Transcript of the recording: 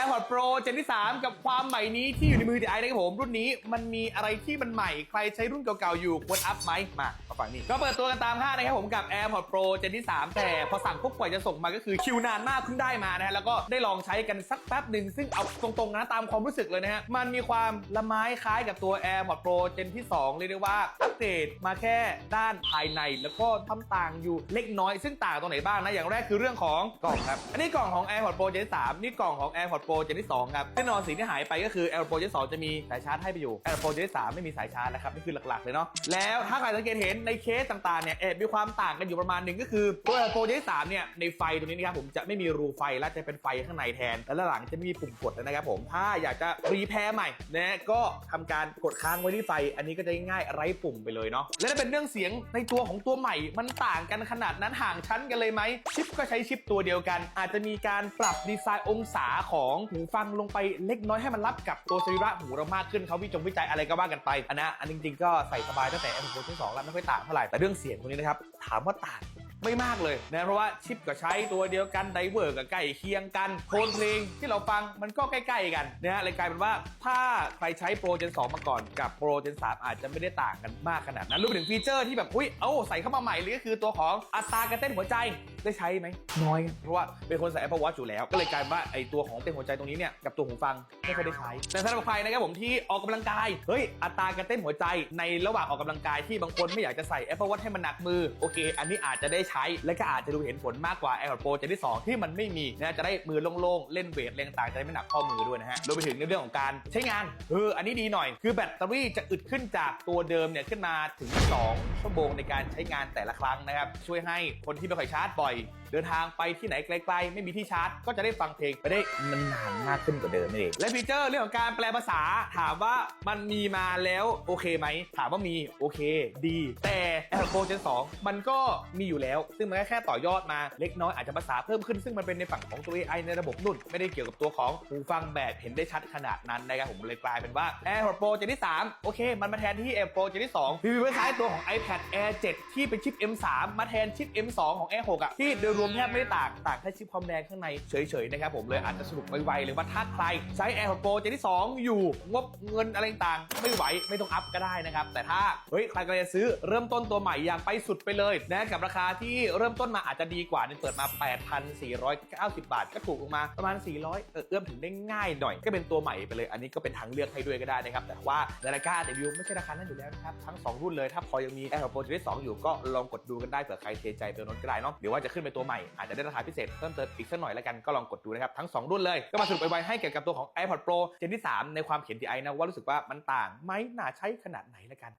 AirPods Pro เจนที่ 3 กับความใหม่นี้ที่อยู่ในมือ DI นะครับผม รุ่นนี้มันมีอะไรที่มันใหม่ใครใช้รุ่นเก่าๆอยู่ควรอัพไหมมามาฟังนี่ก็เปิดตัวกันตามคาดนะครับผมกับ AirPods Pro เจนที่ 3 แต่พอสั่งปุ๊บกว่าจะส่งมาก็คือคิวนานมากเพิ่งได้มานะฮะแล้วก็ได้ลองใช้กันสักแป๊บหนึ่งซึ่งเอาตรงๆนะตามความรู้สึกเลยนะฮะมันมีความละไม้คล้ายกับตัว AirPods Pro เจนที่ 2 เรียกได้ว่าอัปเดตมาแค่ด้านภายใน แล้วก็ทำต่างอยู่เล็กน้อย ซึ่งต่างตรงไหนบ้างนะอย่างแรกคือเรื่องของกล่องครับอันนี้กล่องของ AirPods Pro เจนที่3นี่กล่องของ AirPods Pro เจนที่2ครับแน่นอนสิ่งที่หายไปก็คือ AirPods Pro เจน2จะมีสายชาร์จให้ไปอยู่ AirPods Pro เจนที่3ไม่มีสายชาร์จแล้วครับนี่คือหลักๆเลยเนาะแล้วถ้าใครสังเกตเห็นในเคสต่างๆเนี่ยแอบมีความต่างกันอยู่ประมาณหนึ่งก็คือตัว AirPods Pro เจนที่3เนี่ยในไฟตรงนี้นะครับผมจะไม่มีรูไฟและจะเป็นไฟข้างในแทนและหลังจะไม่มีปุ่มกดนะครับผมถ้าอยากจะรีแพร์ใหม่นะก็ทำการกดค้างไว้ที่ไฟ อันนี้ก็จะง่ายๆไร้ปุ่มไปเลยเนาะและถ้าเป็นเรื่องเสียงในตัวของตัวใหม่ มันต่างกันขนาดนั้นห่างชั้นกันเลยไหมชิปก็ใช้ชิปตัวเดียวกัน อาจจะมีการปรับดีไซน์องศาของหูฟังลงไปเล็กน้อยให้มันรับกับตัวสรีระหูเรามากขึ้นเขาวิจงวิจัยอะไรก็ว่ากันไปอันนะอันจริงๆก็ใส่สบายตั้งแต่ AirPods ที่2แล้วไม่ค่อยต่างเท่าไหร่แต่เรื่องเสียงตรงนี้นะครับถามว่าต่าง ไม่มากเลยนะเพราะว่าชิปก็ใช้ตัวเดียวกันไดเวอร์ก็ใกล้เคียงกันโทนเพลงที่เราฟังมันก็ใกล้ๆกันนะฮะเลยกลายเป็นว่าถ้าใครใช้โปรเจน2มาก่อนกับโปรเจน3อาจจะไม่ได้ต่างกันมากขนาดนั้นรวมไปถึงฟีเจอร์ที่แบบอุ้ยเอ้าใส่เข้ามาใหม่เลยก็คือตัวของอัตราการเต้นหัวใจได้ใช้ไหมน้อย เพราะว่าเป็นคนใส่ Apple Watch อยู่แล้ว ก็เลยกลายเป็นว่าไอตัวของเต้นหัวใจตรงนี้เนี่ยกับตัวหูฟังไม่ค่อยได้ใช้ แต่สำหรับใครนะครับผมที่ออกกำลังกายเฮ้ยอัตราการเต้นหัวใจในระหว่างออกกำลังกายที่บางคนไม่อยากจะใส่ Apple Watch ให้มันหนักมือโอเค อันนี้อาจจะได้ใช้ และก็อาจจะดูเห็นผลมากกว่า AirPods Pro เจนที่ 2 ที่มันไม่มีนะจะได้มือโล่งๆ เล่นเวทเล่นต่างจะได้ไม่หนักข้อมือด้วยนะฮะรวมไปถึงในเรื่องของการใช้งานเอออันนี้ดีหน่อย คือแบตเตอรี่จะอึดขึ้นจากตัวเดิมเนี่ยขึ้นมาถึง 2 ชั่วโมงในการใช้งานแต่ละครั้งนะครับช่วยให้คนที่ไม่ค่อยชาร์จบ่อยเดินทางไปที่ไหนไกลๆ ไม่มีที่ชาร์จ ก็จะได้ฟังเพลงไปได้นานมากขึ้นกว่าเดิมนั่เองและฟีเจอร์เรื่องของการแปลภาษาถามว่ามันมีมาแล้วโอเคไหม ถามว่ามีโอเค ดี แต่ AirPods Gen 2 มันก็มีอยู่แล้วซึ่งมันก็แค่ต่อยอดมาเล็กน้อยอาจจะภาษาเพิ่มขึ้นซึ่งมันเป็นในฝั่งของตัว AI ในระบบนุ่น ไม่ได้เกี่ยวกับตัวของหูฟังแบบเห็นได้ชัดขนาดนั้นนะครับผมเลยกลายเป็นว่า AirPods Pro Gen ที่ 3 โอเค มันมาแทนที่ AirPods Pro Gen ที่2รีวิวคล้ายตัวของ iPad Air 7 ที่เป็นชิป M3 มาแทนชิป M2 ของ Air 6อะที่โดยรวมแทบไม่ได้ต่างต่างแค่ชิปความแรงข้างในเฉยๆนะครับผมเลยอาจจะสรุปไวๆเลยว่าถ้าใครใช้ AirPods Pro Gen ที่ 2 อยู่งบเงินอะไรต่างไม่ไหวไม่ต้องอัพก็ได้นะครับแต่ถ้าเฮ้ยใครกำลังจะซื้อเริ่มต้นตัวใหม่อย่างไปสุดไปเลยนะกับราคาที่เริ่มต้นมาอาจจะดีกว่าเนี่ยเปิดมา 8,490 บาท ก็ถูกลงมาประมาณ 400เออเอื้อมถึงได้ง่ายหน่อย ก็เป็นตัวใหม่ไปเลย อันนี้ก็เป็นทางเลือกให้ด้วยก็ได้นะครับ แต่ว่าในรายกาเดบิวไม่ใช่ราคานั้นอยู่แล้วนะครับ ทั้ง 2 รุ่นเลย ถ้าพอยังมี AirPods Pro Gen 2อยู่ก็ลองกดดูกันได้เผื่อใครเทใจตัวนั้นก็ได้เนาะหรือว่าจะขึ้นไปตัวใหม่อาจจะได้ราคาพิเศษเพิ่มเติมอีกสักหน่อยแล้วกันก็ลองกดดูนะครับทั้ง 2 รุ่นเลยก็มาสรุปไวๆให้เกี่ยวกับตัวของ AirPods Pro Gen ที่ 3 ในความเขียน DI นะว่ารู้สึกว่ามันต่างไหมน่าใช้ขนาดไหนละกัน